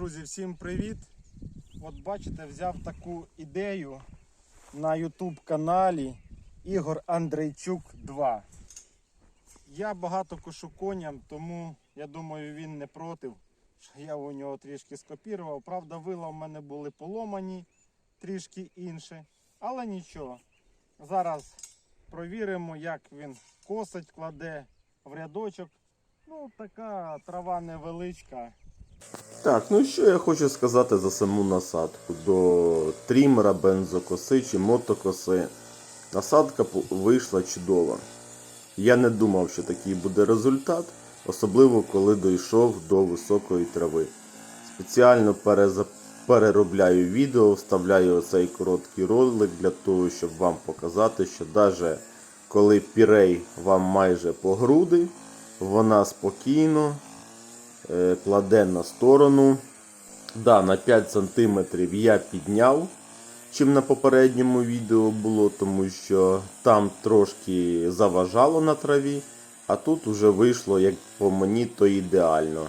Друзі, всім привіт! От бачите, взяв таку ідею на YouTube каналі Ігор Андрейчук 2. Я багато кошу коням, тому я думаю, він не проти, я у нього трішки скопірував. Правда, вила в мене були поломані, трішки інше. Але нічого. Зараз провіримо, як він косить, кладе в рядочок. Ну, така трава невеличка. Так, ну що я хочу сказати за саму насадку. До трімера, бензокоси чи мотокоси. Насадка вийшла чудова. Я не думав, що такий буде результат, особливо коли дійшов до високої трави. Спеціально переробляю відео, вставляю оцей короткий ролик для того, щоб вам показати, що навіть коли пірей вам майже по груди, вона спокійно кладе на сторону. Да, на 5 см я підняв, чим на попередньому відео було, тому що там трошки заважало на траві, а тут уже вийшло, як по мені, то ідеально.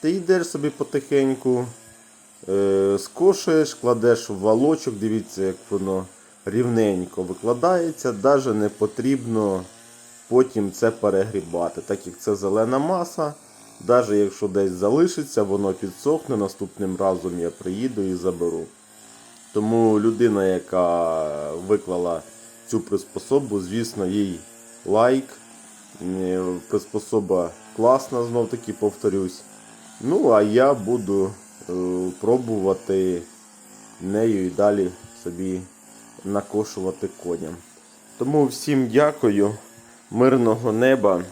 Ти йдеш собі потихеньку, е, скошуєш, кладеш в валочок, дивіться, як воно рівненько викладається, навіть не потрібно потім це перегрібати, так як це зелена маса. Навіть якщо десь залишиться, воно підсохне, наступним разом я приїду і заберу. Тому людина, яка виклала цю приспособу, звісно, їй лайк. Е, Приспособа класна, знов таки повторюсь. Ну, а я буду е, пробувати нею і далі собі накошувати коням. Тому всім дякую, мирного неба.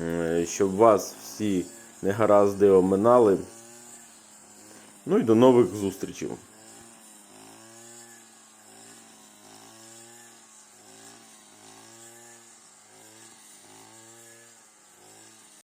Е, щоб вас всі негаразди оминали. Ну і до нових зустрічей.